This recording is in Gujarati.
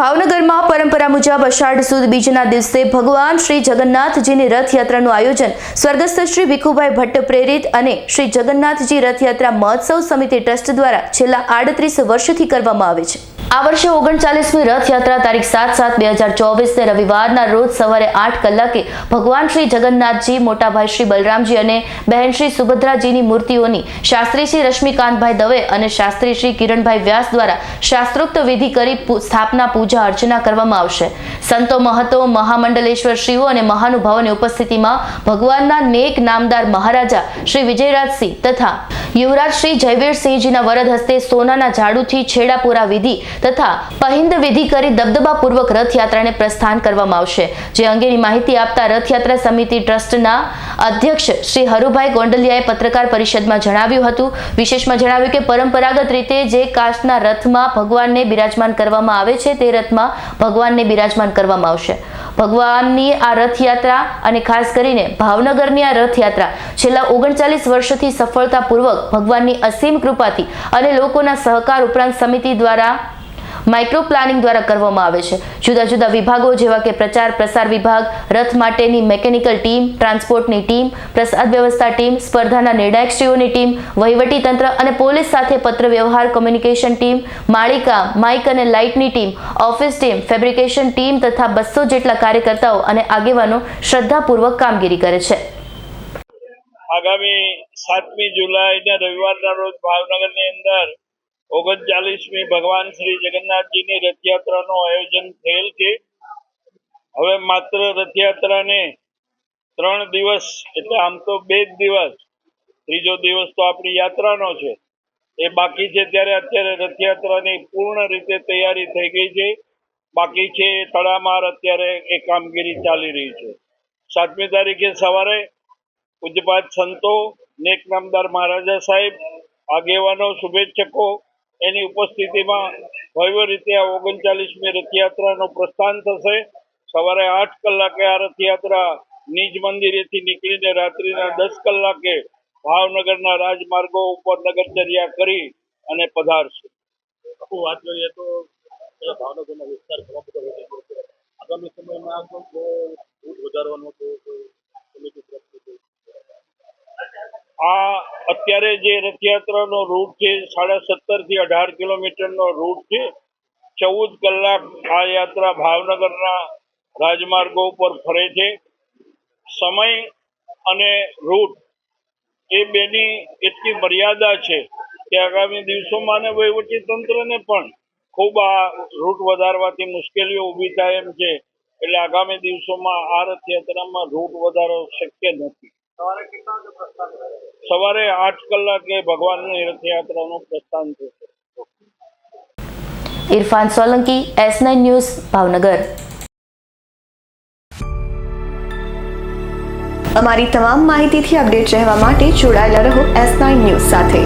ભાવનગરમાં પરંપરા મુજબ અષાઢ સુદ બીજના દિવસે ભગવાન શ્રી જગન્નાથજીની રથયાત્રાનું આયોજન સ્વર્ગસ્થ શ્રી ભીખુભાઈ ભટ્ટ પ્રેરિત અને શ્રી જગન્નાથજી રથયાત્રા મહોત્સવ સમિતિ ટ્રસ્ટ દ્વારા છેલ્લા આડત્રીસ વર્ષથી કરવામાં આવે છે. આ વર્ષે ઓગણચાલીસમી રથયાત્રા તારીખ સાત સાત બે હજાર ચોવીસને રવિવારના રોજ સવારે આઠ કલાકે ભગવાન શ્રી જગન્નાથજી, મોટાભાઈ શ્રી બલરામજી અને બહેન શ્રી સુભદ્રાજીની મૂર્તિઓની શાસ્ત્રી શ્રી રશ્મિકાંતભાઈ દવે અને શાસ્ત્રી શ્રી કિરણભાઈ વ્યાસ દ્વારા શાસ્ત્રોક્ત વિધિ કરી સ્થાપના, પૂજા, અર્ચના કરવામાં આવશે. સંતો મહતો, મહામંડલેશ્વર શ્રીઓ અને મહાનુભાવોની ઉપસ્થિતિમાં ભગવાનના નેક નામદાર મહારાજા શ્રી વિજયરાજસિંહ તથા યુવરાજ શ્રી જયવીરસિંહજીના વરદ હસ્તે સોનાના ઝાડુથી છેડાપુરા વિધિ તથા પહિંદ વિધિ કરી દબદબાપૂર્વક રથયાત્રાને પ્રસ્થાન કરવામાં આવશે. જે અંગેની માહિતી આપતા રથયાત્રા સમિતિ ટ્રસ્ટના અધ્યક્ષ શ્રી હરુભાઈ ગોંડલિયાએ પત્રકાર પરિષદમાં જણાવ્યું હતું. વિશેષમાં જણાવ્યું કે પરંપરાગત રીતે જે કાચના રથમાં ભગવાનને બિરાજમાન કરવામાં આવે છે તે રથમાં ભગવાનને બિરાજમાન કરવામાં આવશે. ભગવાનની આ રથયાત્રા અને ખાસ કરીને ભાવનગરની આ રથયાત્રા છેલ્લા ઓગણચાલીસ વર્ષથી સફળતાપૂર્વક ભગવાનની અસીમ કૃપાથી અને લોકોના સહકાર ઉપરાંત સમિતિ દ્વારા માઇક્રો પ્લાનિંગ દ્વારા કરવામાં આવે છે. જુદા જુદા વિભાગો જેવા કે પ્રચાર પ્રસાર વિભાગ, રથ માટેની મેકેનિકલ ટીમ, ટ્રાન્સપોર્ટની ટીમ, પ્રસાદ વ્યવસ્થા ટીમ, સ્પર્ધાના નિર્ણાયકશ્રીઓની ટીમ, વહીવટી તંત્ર અને પોલીસ સાથે પત્ર વ્યવહાર કોમ્યુનિકેશન ટીમ માળિકા માઇક અને લાઇટની team office team fabrication team તથા બસો જેટલા કાર્યકર્તાઓ અને આગેવાનો શ્રદ્ધાપૂર્વક કામગીરી કરે છે. આગામી સાતમી જુલાઈને રવિવારના રોજ ભાવનગરની અંદર ઓગણચાલીસમી ભગવાન શ્રી જગન્નાથજીની રથયાત્રાનું આયોજન થયેલ છે. હવે માત્ર રથયાત્રાને ત્રણ દિવસ, એટલે આમ તો બે જ દિવસ, ત્રીજો દિવસ તો આપણી યાત્રાનો છે. એ બાકી છે ત્યારે અત્યારે રથયાત્રાની પૂર્ણ રીતે તૈયારી થઈ ગઈ છે. બાકી છે એ તડામાર અત્યારે એ કામગીરી ચાલી રહી છે. સાતમી તારીખે સવારે પૂજ્યપાત સંતો નેક નામદાર મહારાજા સાહેબ, આગેવાનો, શુભેચ્છકો, એની ઉપસ્થિતિમાં ભવ્ય રીતે આ ઓગણચાલીસમી રથયાત્રાનું પ્રસ્થાન થશે. સવારે આઠ કલાકે આ રથયાત્રા નિજ મંદિરેથી નીકળીને રાત્રિના દસ કલાકે ભાવનગરના રાજમાર્ગો ઉપર નગરચર્યા કરી અને પધારશે. વાત કરીએ તો વિસ્તાર આગામી સમયમાં વધારવાનો તો કોઈ સમિતિ તરફથી કોઈ આ અત્યારે જે રથયાત્રાનો રૂટ છે, સાડા સત્તરથી અઢાર કિલોમીટરનો રૂટ છે. ચૌદ કલાક આ યાત્રા ભાવનગરના રાજમાર્ગો ઉપર ફરે છે. સમય અને રૂટ એ બેની એટલી મર્યાદા છે કે આગામી દિવસોમાં અને વહીવટી તંત્રને પણ ખૂબ આ રૂટ વધારવાથી મુશ્કેલીઓ ઊભી થાય એમ છે. એટલે આગામી દિવસોમાં આ રથયાત્રામાં રૂટ વધારો શક્ય નથી. સવારે કેટલા વાગે સવારે આઠ કલાકે ભગવાનની રથયાત્રાનું પ્રસ્થાન થશે Irfan Solanki S nine news Bhavnagar. અમારી તમામ માહિતીથી અપડેટ રહેવા માટે જોડાયેલા રહો એસ નાઇન ન્યૂઝ સાથે.